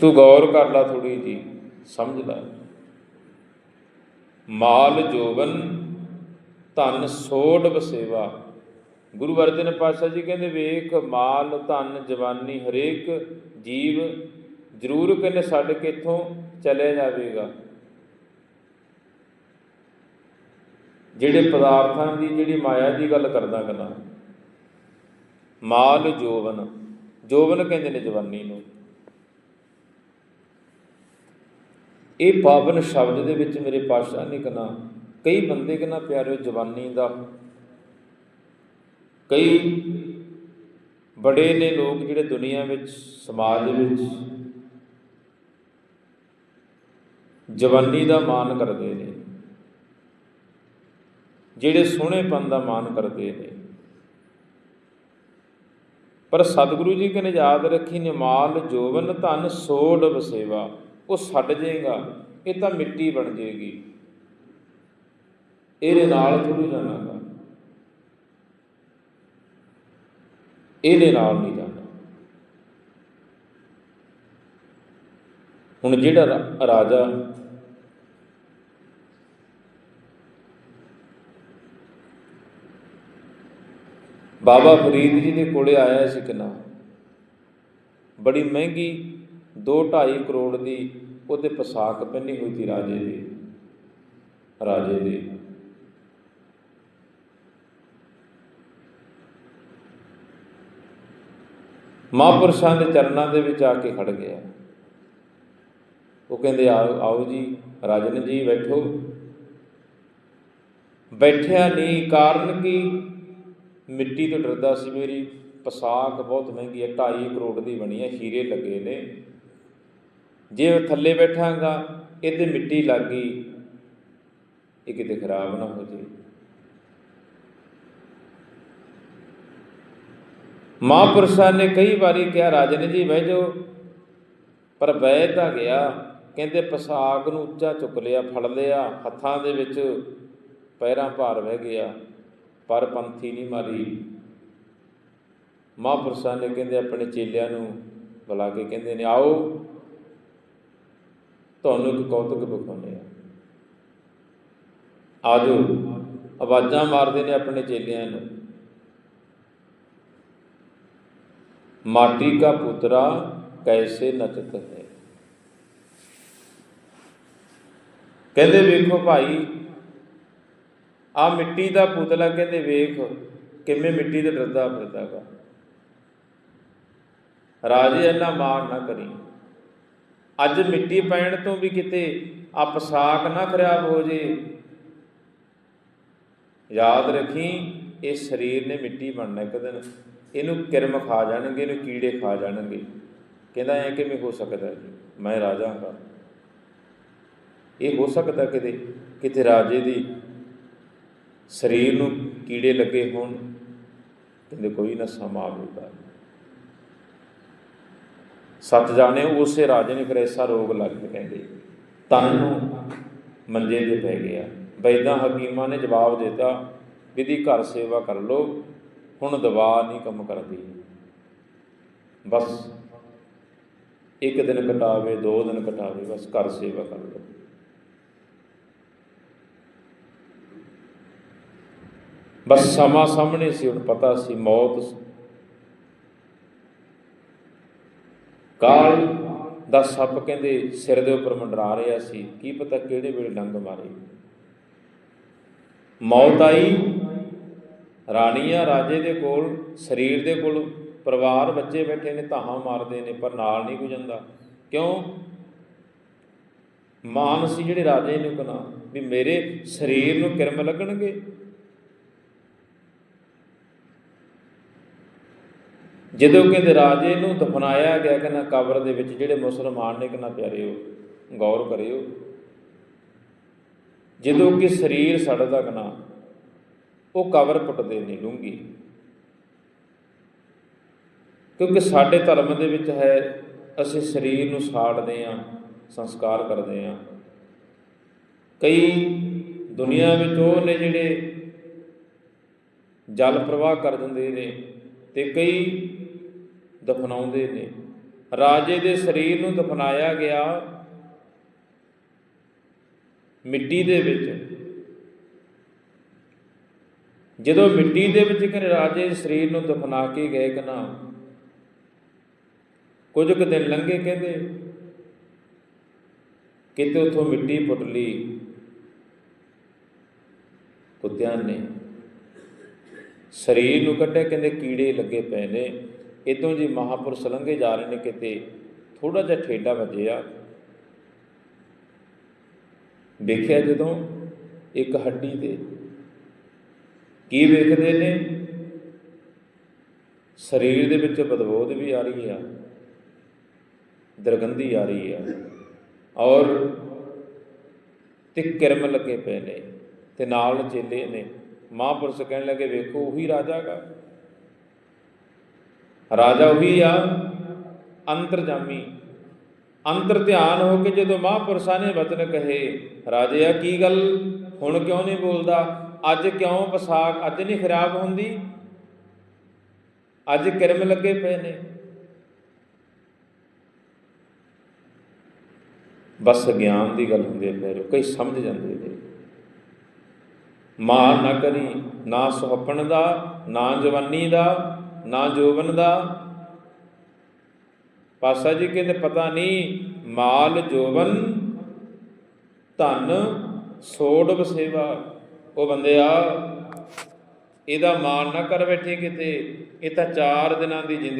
ਤੂੰ ਗੌਰ ਕਰ ਲੈ ਥੋੜੀ ਜੀ ਸਮਝ ਲੈ। ਮਾਲ ਜੋਬਨ, ਧਨ ਸੋੜ ਬਸੇਵਾ ਗੁਰੂ ਅਰਜਨ ਪਾਤਸ਼ਾਹ ਜੀ ਕਹਿੰਦੇ, ਵੇਖ, ਮਾਲ, ਧਨ, ਜਵਾਨੀ ਹਰੇਕ ਜੀਵ ਜ਼ਰੂਰ ਕਹਿੰਦੇ ਛੱਡ ਕੇ ਇਥੋਂ ਚਲੇ ਜਾਵੇਗਾ। ਜਿਹੜੇ ਪਦਾਰਥਾਂ ਦੀ, ਜਿਹੜੀ ਮਾਇਆ ਦੀ ਗੱਲ ਕਰਦਾ ਕਨਾ ਮਾਲ ਜੋਵਨ ਜੋਵਨ ਕਹਿੰਦੇ ਨੇ ਜਵਾਨੀ ਨੂੰ। ਇਹ ਪਾਵਨ ਸ਼ਬਦ ਦੇ ਵਿੱਚ ਮੇਰੇ ਪਾਸ਼ਾ ਨੇ ਕਨਾ ਕਈ ਬੰਦੇ ਕਨਾ ਪਿਆਰਿਓ, ਜਵਾਨੀ ਦਾ। ਕਈ ਬੜੇ ਨੇ ਲੋਕ ਜਿਹੜੇ ਦੁਨੀਆ ਵਿੱਚ, ਸਮਾਜ ਵਿੱਚ ਜਵਾਨੀ ਦਾ ਮਾਣ ਕਰਦੇ ਨੇ। ਜਿਹੜੇ ਸੋਹਣੇਪਨ ਦਾ ਮਾਣ ਕਰਦੇ ਨੇ। ਪਰ ਸਤਿਗੁਰੂ ਜੀ ਕਹਿੰਦੇ, ਯਾਦ ਰੱਖੀ ਨਿਮਾਲ ਜੋਵਨ ਧਨ ਸੋੜ ਵਸੇਵਾ। ਉਹ ਛੱਡ ਜਾਏਗਾ ਇਹ ਤਾਂ ਮਿੱਟੀ ਬਣ ਜਾਏਗੀ ਇਹਦੇ ਨਾਲ ਥੋੜੀ ਜਾਣਾਗਾ। ਇਹਦੇ ਨਾਲ ਨਹੀਂ ਜਾਣਾ ਹੁਣ ਜਿਹੜਾ ਰਾਜਾ ਬਾਬਾ ਫਰੀਦ ਜੀ ਦੇ ਕੋਲੇ ਆਇਆ ਸੀ ਕਿਨਾ ਬੜੀ ਮਹਿੰਗੀ 2.5 ਕਰੋੜ ਦੀ ਉਹਦੇ ਪਸ਼ਾਕ ਪਹਿਨੀ ਹੋਈ ਸੀ ਰਾਜੇ ਦੀ ਰਾਜੇ ਦੀ। ਮਹਾਂਪੁਰਸ਼ਾਂ ਦੇ ਚਰਨਾਂ ਦੇ ਵਿੱਚ ਆ ਕੇ ਖੜ ਗਿਆ। ਉਹ ਕਹਿੰਦੇ, ਆਓ ਆਓ ਜੀ, ਰਾਜਨ ਜੀ, ਬੈਠੋ। ਬੈਠਿਆ ਨਹੀਂ ਕਾਰਨ ਕੀ? ਮਿੱਟੀ ਤੋਂ ਡਰਦਾ ਸੀ ਮੇਰੀ, ਪਸ਼ਾਕ ਬਹੁਤ ਮਹਿੰਗੀ ਹੈ 2.5 ਕਰੋੜ ਦੀ ਬਣੀ ਹੈ, ਹੀਰੇ ਲੱਗੇ ਨੇ। ਜੇ ਉਹ ਥੱਲੇ ਬੈਠਾਂਗਾ, ਇਹਦੇ ਮਿੱਟੀ ਲੱਗ ਗਈ, ਇਹ ਕਿਤੇ ਖਰਾਬ ਨਾ ਹੋ ਜੇ ਮਹਾਂਪੁਰਸ਼ਾਂ ਨੇ ਕਈ ਵਾਰੀ ਕਿਹਾ ਰਾਜਨ ਜੀ ਬਹਿ ਜਾਓ। ਪਰ ਬਹਿ ਤਾਂ ਗਿਆ। ਕਹਿੰਦੇ ਪੋਸ਼ਾਕ ਨੂੰ ਉੱਚਾ ਚੁੱਕ ਲਿਆ, ਫੜ ਲਿਆ, ਹੱਥਾਂ ਦੇ ਵਿੱਚ ਪੈਰਾਂ ਭਾਰ ਬਹਿ ਗਿਆ, ਪਰ ਪੰਥੀ ਨਹੀਂ ਮਾਰੀ। ਮਹਾਂਪੁਰਸ਼ਾਂ ਨੇ ਕਹਿੰਦੇ, ਆਪਣੇ ਚੇਲਿਆਂ ਨੂੰ ਬੁਲਾ ਕੇ ਕਹਿੰਦੇ ਨੇ, ਆਓ ਤੁਹਾਨੂੰ ਇੱਕ ਕੌਤਕ ਵਿਖਾਉਂਦੇ ਆ ਆਜੋ, ਆਵਾਜ਼ਾਂ ਮਾਰਦੇ ਨੇ ਆਪਣੇ ਚੇਲਿਆਂ ਨੂੰ। ਮਾਟੀ ਕਾ ਪੁੱਤਰਾ ਕੈਸੇ ਨਚਤ ਹੈ ਕਹਿੰਦੇ ਵੇਖੋ ਭਾਈ ਆ ਮਿੱਟੀ ਦਾ ਪੁਤਲਾ ਕਹਿੰਦੇ ਵੇਖ, ਕਿਵੇਂ ਮਿੱਟੀ ਤੇ ਡਰਦਾ ਫਿਰਦਾਗਾ ਰਾਜੇ ਇਹਨਾਂ ਮਾਰ ਨਾ ਕਰੀ। ਅੱਜ ਮਿੱਟੀ ਪੈਣ ਤੋਂ ਵੀ ਕਿਤੇ ਆ ਪਸਾਕ ਨਾ ਖਰਾਬ ਹੋ ਜੇ। ਯਾਦ ਰੱਖੀ, ਇਹ ਸਰੀਰ ਨੇ ਮਿੱਟੀ ਬਣਨਾ ਇੱਕ ਦਿਨ। ਇਹਨੂੰ ਕਿਰਮ ਖਾ ਜਾਣਗੇ, ਇਹਨੂੰ ਕੀੜੇ ਖਾ ਜਾਣਗੇ। ਕਹਿੰਦਾ ਐ ਕਿਵੇਂ ਹੋ ਸਕਦਾ ਜੀ? ਮੈਂ ਰਾਜਾ ਹਾਂ। ਇਹ ਹੋ ਸਕਦਾ ਕਿਤੇ ਕਿਤੇ ਰਾਜੇ ਦੀ ਸਰੀਰ ਨੂੰ ਕੀੜੇ ਲੱਗੇ ਹੋਣ। ਕਹਿੰਦੇ ਕੋਈ ਨਾ ਸਮਾਂ ਆਵੇਗਾ। ਸੱਚ ਜਾਣੇ ਉਸੇ ਰਾਜੇ ਨੇ ਫਿਰ ਐਸਾ ਰੋਗ ਲੱਗ ਗਿਆ ਕਹਿੰਦੇ, ਤਨ ਨੂੰ ਮੰਜੇ ਤੇ ਪੈ ਗਿਆ। ਵੈਦਾਂ ਹਕੀਮਾਂ ਨੇ ਜਵਾਬ ਦਿੱਤਾ, ਵਿਧੀ ਘਰ ਸੇਵਾ ਕਰ ਲੋ ਹੁਣ ਦਵਾ ਨਹੀਂ ਕੰਮ ਕਰਦੀ। ਬਸ ਇੱਕ ਦਿਨ ਕਟਾਵੇ, ਦੋ ਦਿਨ ਕਟਾਵੇ, ਬਸ ਘਰ ਸੇਵਾ ਕਰ ਲੋ ਬਸ ਸਮਾਂ ਸਾਹਮਣੇ ਸੀ, ਹੁਣ ਪਤਾ ਸੀ ਮੌਤ ਕਾਲ ਦਾ ਸੱਪ ਕਹਿੰਦੇ ਸਿਰ ਦੇ ਉੱਪਰ ਮੰਡਰਾ ਰਿਹਾ ਸੀ। ਕੀ ਪਤਾ ਕਿਹੜੇ ਵੇਲੇ ਡੰਗ ਮਾਰੇ। ਮੌਤ ਆਈ। ਰਾਣੀਆਂ ਰਾਜੇ ਦੇ ਕੋਲ, ਸਰੀਰ ਦੇ ਕੋਲ, ਪਰਿਵਾਰ ਬੱਚੇ ਬੈਠੇ ਨੇ, ਧਾਹਾਂ ਮਾਰਦੇ ਨੇ, ਪਰ ਨਾਲ ਨਹੀਂ ਕੋਈ ਜਾਂਦਾ। ਕਿਉਂ? ਮਾਨ ਸੀ ਜਿਹੜੇ ਰਾਜੇ ਨੂੰ ਕਹਣਾ ਵੀ ਮੇਰੇ ਸਰੀਰ ਨੂੰ ਕਿਰਮ ਲੱਗਣਗੇ। ਜਦੋਂ ਕਿ ਰਾਜੇ ਨੂੰ ਦਫਨਾਇਆ ਗਿਆ ਕਹਿੰਦਾ ਕਬਰ ਦੇ ਵਿੱਚ ਜਿਹੜੇ ਮੁਸਲਮਾਨ ਨੇ ਕਹਿੰਦਾ ਪਿਆਰਿਓ, ਗੌਰ ਕਰਿਓ। ਜਦੋਂ ਕਿ ਸਰੀਰ ਸੜਦਾ ਕਨਾ ਉਹ ਕਬਰ ਪੁੱਟਦੇ ਨਹੀਂ ਡੂੰਗੀ ਕਿਉਂਕਿ ਸਾਡੇ ਧਰਮ ਦੇ ਵਿੱਚ ਹੈ, ਅਸੀਂ ਸਰੀਰ ਨੂੰ ਸਾੜਦੇ ਆਂ ਸੰਸਕਾਰ ਕਰਦੇ ਆਂ ਕਈ ਦੁਨੀਆ ਵਿੱਚ ਉਹ ਨੇ ਜਿਹੜੇ ਜਲ ਪ੍ਰਵਾਹ ਕਰ ਦਿੰਦੇ ਨੇ ਤੇ ਕਈ ਦਫਨਾਉਂਦੇ ਨੇ। ਰਾਜੇ ਦੇ ਸਰੀਰ ਨੂੰ ਦਫਨਾਇਆ ਗਿਆ ਮਿੱਟੀ ਦੇ ਵਿੱਚ। ਜਦੋਂ ਮਿੱਟੀ ਦੇ ਵਿੱਚ ਕਿ ਰਾਜੇ ਸਰੀਰ ਨੂੰ ਦਫਨਾ ਕੇ ਗਏ ਕਨਾ ਕੁਝ ਕੁ ਦਿਨ ਲੰਘੇ ਕਹਿੰਦੇ, ਕਿਤੇ ਉਥੋਂ ਮਿੱਟੀ ਪੁੱਟ ਲਈ। ਕੁੱਤਿਆਂ ਨੇ ਸਰੀਰ ਨੂੰ ਕੱਢਿਆ, ਕਹਿੰਦੇ ਕੀੜੇ ਲੱਗੇ ਪਏ ਨੇ। ਇਦੋਂ ਜੀ ਮਹਾਪੁਰਸ਼ ਲੰਘੇ ਜਾ ਰਹੇ ਨੇ ਕਿਤੇ ਥੋੜਾ ਜਿਹਾ ਠੇਡਾ ਵੱਜਿਆ। ਵੇਖਿਆ ਜਦੋਂ ਇੱਕ ਹੱਡੀ ਤੇ ਕੀ ਵੇਖਦੇ ਨੇ? ਸਰੀਰ ਦੇ ਵਿੱਚ ਬਦਬੋਧ ਵੀ ਆ ਰਹੀ ਆ, ਦਰਗੰਧੀ ਆ ਰਹੀ ਆ, ਔਰ ਤੇ ਕਿਰਮ ਲੱਗੇ ਪਏ ਨੇ ਤੇ ਨਾਲ ਚੇਲੇ ਨੇ। ਮਹਾਂਪੁਰਸ਼ ਕਹਿਣ ਲੱਗੇ, ਵੇਖੋ, ਉਹੀ ਰਾਜਾ ਗਾ ਰਾਜਾ ਉਹੀ ਆ, ਅੰਤਰਜਾਮੀ। ਅੰਤਰ ਧਿਆਨ ਹੋ ਕੇ ਜਦੋਂ ਮਹਾਂਪੁਰਸ਼ਾਂ ਨੇ ਵਚਨ ਕਹੇ, ਰਾਜੇ ਆ ਕੀ ਗੱਲ? ਹੁਣ ਕਿਉਂ ਨਹੀਂ ਬੋਲਦਾ? ਅੱਜ ਕਿਉਂ ਪਸਾਕ, ਅੱਜ ਨਹੀਂ ਖਰਾਬ ਹੁੰਦੀ? ਅੱਜ ਕਿਰਮ ਲੱਗੇ ਪਏ ਨੇ। ਬਸ ਗਿਆਨ ਦੀ ਗੱਲ ਹੁੰਦੀ ਹੈ ਫਿਰ, ਕਈ ਸਮਝ ਜਾਂਦੇ ਨੇ। ਮਾਰ ਨਾ ਕਰੀ, ਨਾ ਸੁਹੱਪਣ ਦਾ, ਨਾ ਜਵਾਨੀ ਦਾ ਨਾ ਜੋਬਨ ਦਾ। ਪਾਸਾ ਜੀ ਕਹਿੰਦੇ, ਪਤਾ ਨਹੀਂ ਮਾਲ ਜੋਬਨ, ਧਨ, ਸੋੜ ਬਸੇਵਾ ਉਹ ਬੰਦਿਆ ਇਹਦਾ ਮਾਣ ਨਾ ਕਰ ਬੈਠੇ ਕਿਤੇ, ਇਹ ਤਾਂ ਚਾਰ ਦਿਨਾਂ ਦੀ ਜ਼ਿੰਦਗੀ